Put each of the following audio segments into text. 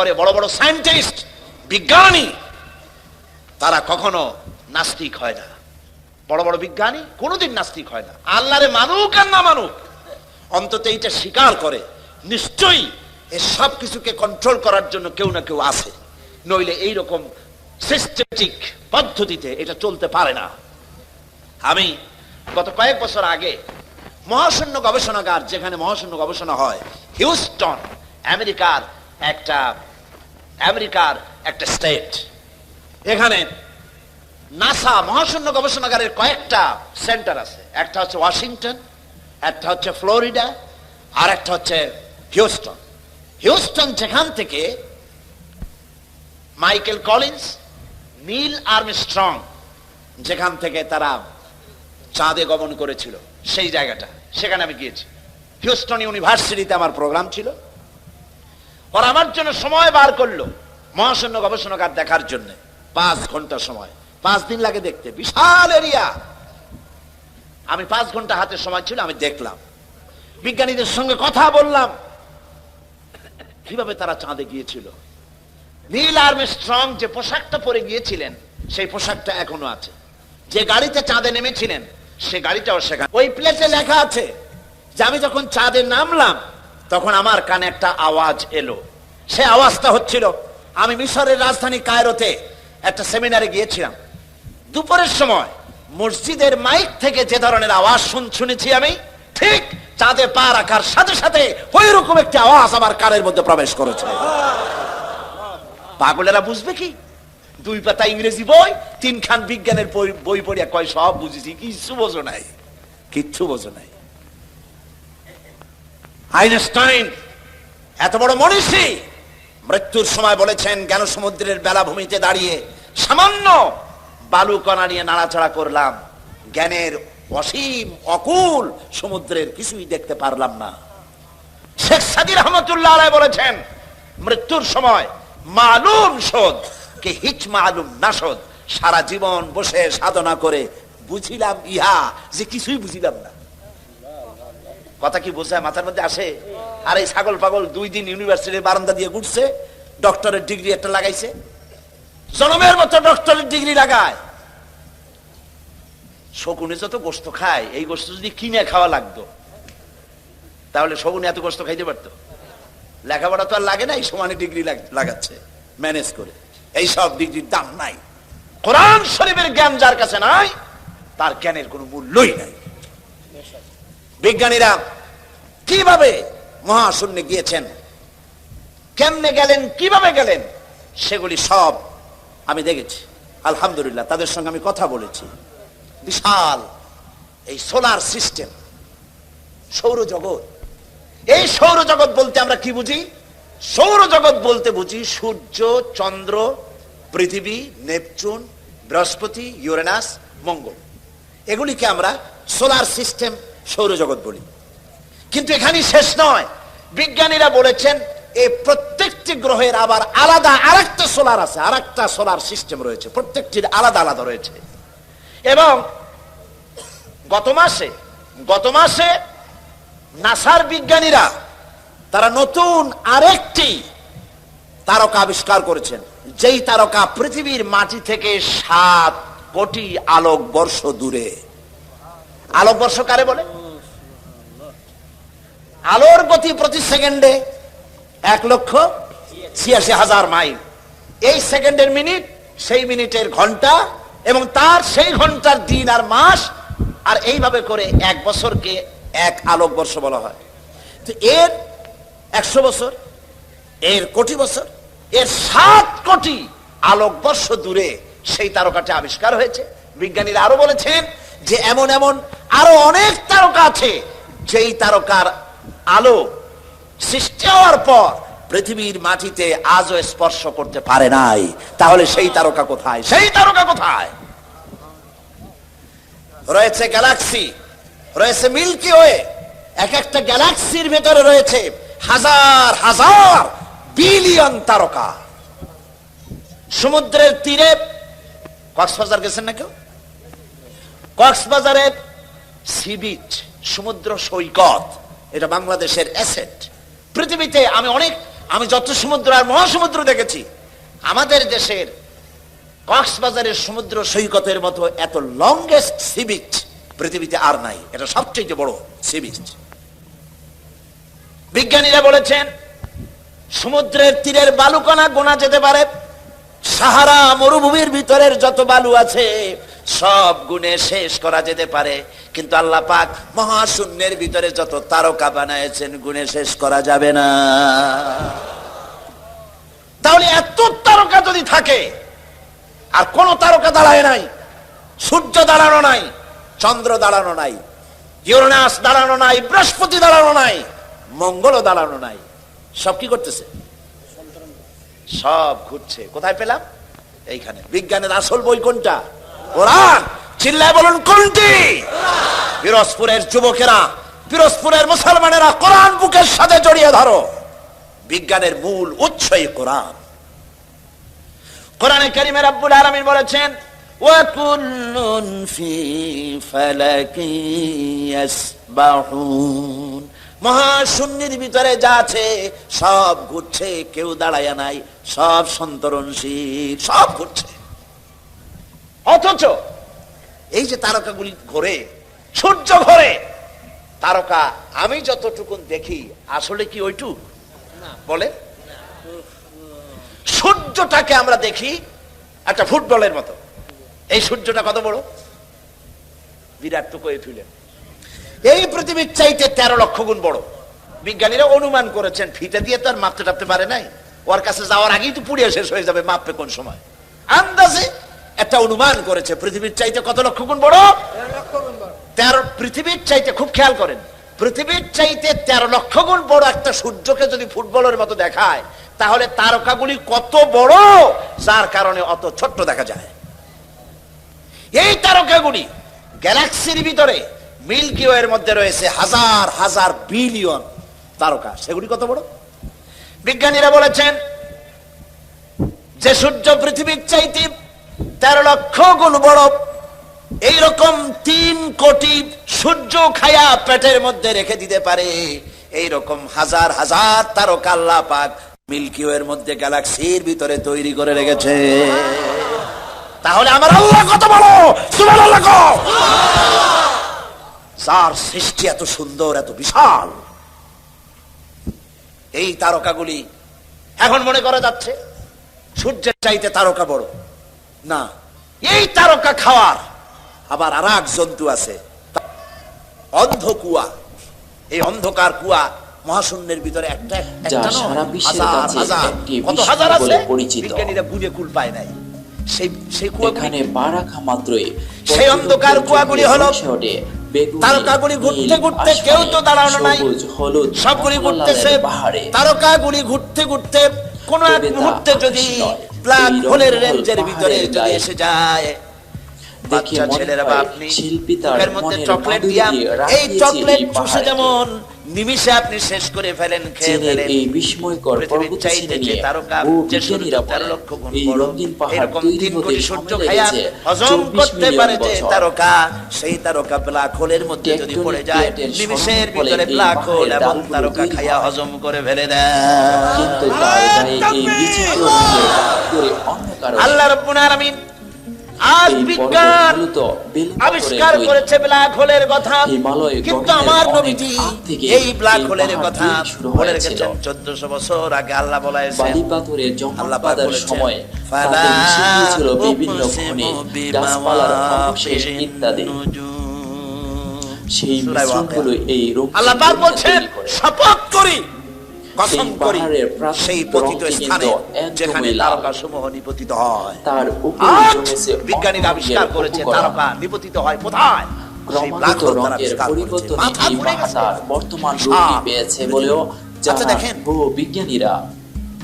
করে বড় বড় সায়েন্টিস্ট বিজ্ঞানী, তারা কখনো নাস্তিক হয় না। বড় বড় বিজ্ঞানী কোনোদিন নাস্তিক হয় না। আল্লাহরে মানুক আর না মানুক, অন্তত এইটা স্বীকার করে, নিশ্চয়ই এই সব কিছুকে কন্ট্রোল করার জন্য কেউ না কেউ আছে। নইলে এইরকম সিস্টেমেটিক পদ্ধতিতে এটা চলতে পারে না। আমি গত কয়েক বছর আগে মহাশূন্য গবেষণাগার, যেখানে মহাশূন্য গবেষণা হয়, হিউস্টন, আমেরিকার একটা আমেরিকার একটা স্টেট এখানে নাসা মহাশূন্য গবেষণাগারের কয়েকটা সেন্টার আছে। একটা হচ্ছে ওয়াশিংটন, একটা হচ্ছে ফ্লোরিডা, আর একটা হচ্ছে হিউস্টন। হিউস্টন যেখান থেকে Michael Collins, Neil Armstrong যেখান থেকে তারা চাঁদে গমন করেছিল, সেই জায়গাটা। সেখানে আমি গিয়েছি। হিউস্টন ইউনিভার্সিটিতে আমার প্রোগ্রাম ছিল। ওরা আমার জন্য সময় বার করল। মহাশূন্য গবেষণাগার দেখার জন্য। পাঁচ ঘণ্টা সময়। পাঁচ দিন লাগে দেখতে। বিশাল এরিয়া। আমি পাঁচ ঘণ্টা হাতে সময় ছিল, আমি দেখলাম। বিজ্ঞানীদের সঙ্গে কথা বললাম। কীভাবে তারা চাঁদে গিয়েছিল? নীল আর্মি স্ট্রং যে পোশাকটা পরে গিয়েছিলেন, সেই পোশাকটা এখনও আছে। যে গাড়িতে চাঁদে নেমেছিলেন, সে গাড়িটাও সেখানে। ওই প্লেটে লেখা আছে যে আমি যখন চাঁদে নামলাম তখন আমার কানে একটা আওয়াজ এলো। সে আওয়াজটা হচ্ছিল, আমি মিশরের রাজধানী কায়রোতে একটা সেমিনারে গিয়েছিলাম। দুপুরের সময় মসজিদের মাইক থেকে যে ধরনের আওয়াজ শুন শুনেছি আমি, ঠিক চাঁদে পা রাখার সাথে সাথে ওই রকম একটি আওয়াজ আমার কানের মধ্যে প্রবেশ করেছে। পাগলেরা বুঝবে কি? দুই পাতা ইংরেজি বই, তিনখান বিজ্ঞানের বই- পড়িয়া কয়, সব বুঝেছি কিছু বোঝো নাই, কিচ্ছু বোঝো নাই। আইনস্টাইন, এত বড় মনীষী, মৃত্যুর সময় বলেছেন জ্ঞান সমুদ্রের বেলাভূমিতে দাঁড়িয়ে সামান্য বালু কণা নিয়ে নাড়াচাড়া করলাম। জ্ঞানের অসীম অকুল সমুদ্রের কিছুই দেখতে পারলাম না। শেখ সাদির রহমতুল্লাহ আলাই বলেছেন, মৃত্যুর সময় মালুম শোধ কে হিচ মালুম না শোধ। সারা জীবন বসে সাধনা করে বুঝিলাম ইহা যে কিছুই বুঝিলাম না। কথা কি বোঝায়? মাথার মধ্যে আসে? আর এই ছাগল পাগল দুই দিন ইউনিভার্সিটির বারান্দা দিয়ে ঘুরছে ডক্টরের ডিগ্রি একটা লাগাইছে। জনমের মতো ডক্টরের ডিগ্রি লাগায়। শকুনে যত গোস্ত খায়, এই গোস্ত যদি কিনে খাওয়া লাগতো, তাহলে শকুনে এত গোস্ত খাইতে পারতো? লেখাপড়া তো আর লাগে না, এই সমানে ডিগ্রি লাগাচ্ছে ম্যানেজ করে। এই সব ডিগ্রির দাম নাই। কোরআন শরীফের জ্ঞান যার কাছে নাই, তার জ্ঞানের কোনো মূল্যই নাই। বিজ্ঞানীরা কীভাবে মহাশূন্যে গিয়েছেন? কেমনে গেলেন? কীভাবে গেলেন? সেগুলি সব আমি দেখেছি। আলহামদুলিল্লাহ, তাদের সঙ্গে আমি কথা বলেছি। বিশাল এই সোলার সিস্টেম, সৌরজগৎ। এই সৌরজগৎ বলতে আমরা কি বুঝি? সৌরজগৎ বলতে বুঝি সূর্য, চন্দ্র, পৃথিবী, নেপচুন, বৃহস্পতি, ইউরেনাস, মঙ্গল। এগুলিকে আমরা সোলার সিস্টেম সৌরজগৎ বলি। কিন্তু এখানেই শেষ নয়। বিজ্ঞানীরা বলেছেন এই প্রত্যেকটি গ্রহের আবার আলাদা আরেকটা সোলার আছে, আরেকটা সোলার সিস্টেম রয়েছে, প্রত্যেকটির আলাদা আলাদা রয়েছে। এবং গত মাসে গত মাসে নাসার বিজ্ঞানীরা, তারা নতুন আরেকটি তারকা আবিষ্কার করেছেন, যেই তারকা পৃথিবীর মাটি থেকে সাত কোটি আলোক বর্ষ দূরে। আলোক বর্ষ কারে বলে? আলোর গতি প্রতি সেকেন্ডে এক লক্ষ ছিয়াশি হাজার মাইল। এই সেকেন্ডের মিনিট, সেই মিনিটের ঘণ্টা এবং তার সেই ঘণ্টার দিন আর মাস আর এইভাবে করে এক বছরকে এক আলোক বর্ষ বলা হয়। তো এর একশো বছর, এর কোটি বছর, এর সাত কোটি আলোক বর্ষ দূরে সেই তারকাটি আবিষ্কার হয়েছে। বিজ্ঞানীরা আরও বলেছেন যে এমন এমন আরও অনেক তারকা আছে যেই তারকার আলো সৃষ্টি হওয়ার পর পৃথিবীর মাটিতে আজও স্পর্শ করতে পারে নাই। তাহলে সেই তারকা কোথায়? সেই তারকা কোথায়? রয়েছে গ্যালাক্সি, রয়েছে মিল্কি ওয়ে, এক একটা গ্যালাক্সির ভেতরে রয়েছে হাজার হাজার বিলিয়ন তারকা। সমুদ্রের তীরে, কক্সবাজার গেছেন না কেউ? কক্সবাজারের সি বিচ, সমুদ্র সৈকত এটা বাংলাদেশের অ্যাসেট পৃথিবীতে আমি অনেক, আমি যত সমুদ্র আর মহাসমুদ্র দেখেছি, আমাদের দেশের কক্সবাজারের সমুদ্র সৈকতের মতো এত লংগেস্ট সি বিচ পৃথিবীতে আর নাই। এটা সবচেয়ে বড় সি বিচ বিজ্ঞানীরা বলেছেন, সমুদ্রের তীরের বালুকণা গোনা যেতে পারে। সাহারা মরুভূমির ভিতরের যত বালু আছে সব গুণে শেষ করা যেতে পারে। কিন্তু আল্লাহ পাক মহাশূন্যের ভিতরে যত তারকা বানাইছেন গুণে শেষ করা যাবে না। তাহলে এত তারকা যদি থাকে, আর কোন তারকা দাঁড়ায় নাই, সূর্য দাঁড়ানো নাই, চন্দ্র দাঁড়ানো নাই, ইউরেনাস দাঁড়ানো নাই, বৃহস্পতি দাঁড়ানো নাই মঙ্গল দাঁড়ানো নাই, সব কি করতেছে? সব ঘুরছে। কোথায় পেলাম? এইখানে। বিজ্ঞানের আসল বই কোনটা? কোরআন চিল্লায় বলুন, কোনটি? পিরোজপুরের যুবকেরা, পিরোজপুরের মুসলমানেরা কোরআন বুকের সাথে জড়িয়ে ধরো। বিজ্ঞানের মূল উৎসই কোরআন। কোরআনে কারিমের আব্বুল আলামিন বলেছেন ভিতরে যা আছে, সব ঘুরছে, কেউ দাঁড়ায় নাই, সব সন্তরণশীল, সব ঘুরছে। অথচ এই যে তারকাগুলি ঘোরে সূর্য ঘোরে তারকা আমি যতটুকুন দেখি আসলে কি ওইটুক বলে? সূর্যটাকে আমরা দেখি একটা ফুটবলের মতো। এই সূর্যটা কত বড়? বিরাট টুকু ফিলেন এই পৃথিবীর চাইতে তেরো লক্ষ গুণ বড়। বিজ্ঞানীরা অনুমান করেছেন ফিতে দিয়ে তো আর মাপতে টাপতে পারে নাই। ওর কাছে যাওয়ার আগেই তো পুড়িয়ে শেষ হয়ে যাবে মাপবে কোন সময়। আন্দাজে একটা অনুমান করেছে, পৃথিবীর চাইতে কত লক্ষ গুণ বড়? তেরো, পৃথিবীর চাইতে খুব খেয়াল করেন, পৃথিবীর চাইতে তেরো লক্ষ গুণ বড় একটা সূর্যকে যদি ফুটবলের মতো দেখায়, তাহলে তারকাগুলি কত বড়? যার কারণে অত ছোট্ট দেখা যায়। এই তারকাগুলি গ্যালাক্সির ভিতরে মিল্কি ওয়ের মধ্যে রয়েছে হাজার হাজার বিলিয়ন তারকা। সেগুলি কত বড়? বিজ্ঞানীরা বলেছেন, যে সূর্য পৃথিবীর চাইতে তেরো লক্ষ গুণ বড়। এইরকম তিন কোটি সূর্য খায়া পেটের মধ্যে রেখে দিতে পারে। এইরকম হাজার হাজার তারকা আল্লাহ পাক মিল্কি ওয়ের মধ্যে গ্যালাক্সির ভিতরে তৈরি করে রেখেছে। তাহলে আমার আল্লাহ কত বড়? সুবহানাল্লাহ কও। যার সৃষ্টি এত সুন্দর, এত বিশাল। এই তারকাগুলি এখন মনে করা যাচ্ছে, সূর্যের চাইতে তারকা বড়। না এই তারকা খাওয়ার। আবার আর এক জন্তু আছে অন্ধ কুয়া। এই অন্ধকার কুয়া মহাশূন্যের ভিতরে একটা কত হাজার আছে? বিজ্ঞানীরা বুঝে কুল পায় নাই। সেই সেই পা রাখা মাত্রই সেই অন্ধকার কুয়াগুলি হলো তারকাগুলি ঘুরতে ঘুরতে কেউ তো দাঁড়ানো নাই। সবগুলি ঘুরতেছে তারকাগুলি ঘুরতে ঘুরতে কোন এক মুহূর্তে যদি ব্ল্যাক হোলের রেঞ্জের ভিতরে যদি এসে যায় দেখে বাচ্চা ছেলেরা বাপ আপনি শিল্পী তার মধ্যে চকলেট দিয়া এই চকলেট চুষে যেমন নিমিষে আপনি শেষ করে ফেলেন খেয়ে ফেলেন। এই বিস্ময়কর পর্বত শ্রেণি তারকা যে সূর্য বিজ্ঞানীরা লক্ষ গুণ বড় এরকম তিন কোটি সূর্য খায়া হজম করতে পারে যে তারকা সেই তারকা ব্ল্যাক হোলের মধ্যে যদি পড়ে যায় নিমিষের ভিতরে ব্ল্যাক হোল এবং তারকা তৈরি খাইয়া হজম করে ফেলে দেয়। কিন্তু তার এই বিচিত্র করে অন্য কারণে আল্লাহ রব্বুল আলামিন আজ বিজ্ঞান আবিষ্কার করেছে ব্ল্যাক হোলের কথা। কিন্তু আমার নবীজি এই ব্ল্যাক হোলের কথা বলে রেখেছেন চোদ্দশো বছর আগে আল্লাহ বলাইছেন বালি পাথরের জমা আল্লাহ পাক সময় বিভিন্ন গাছপালার অবশেষ ইত্যাদি। সেই মিশ্রণগুলো এই রূপ আল্লাহ পাক বলছেন শপথ করি কসম করি। সেই পতিত স্থানে যেখানে তারকা সমূহ নিপতিত হয়। তার উপরে আজ জমেছে বিজ্ঞানীরা আবিষ্কার করেছে তারকা নিপতিত হয় কোথায়? বর্তমান রূপটি পেয়েছে বলেও আচ্ছা, দেখেন। বিজ্ঞানীরা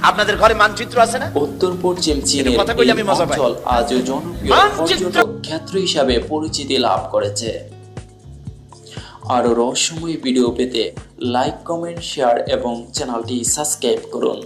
আপনাদের ঘরে মানচিত্র আছে না? উত্তর পশ্চিম চীনের কথা কইলে আমি মজা পাই। অঞ্চল আজ জনপ্রিয় পর্যটক ক্ষেত্র হিসাবে পরিচিতি লাভ করেছে। আরও রহস্যময় ভিডিও পেতে লাইক কমেন্ট শেয়ার এবং চ্যানেলটি সাবস্ক্রাইব করুন।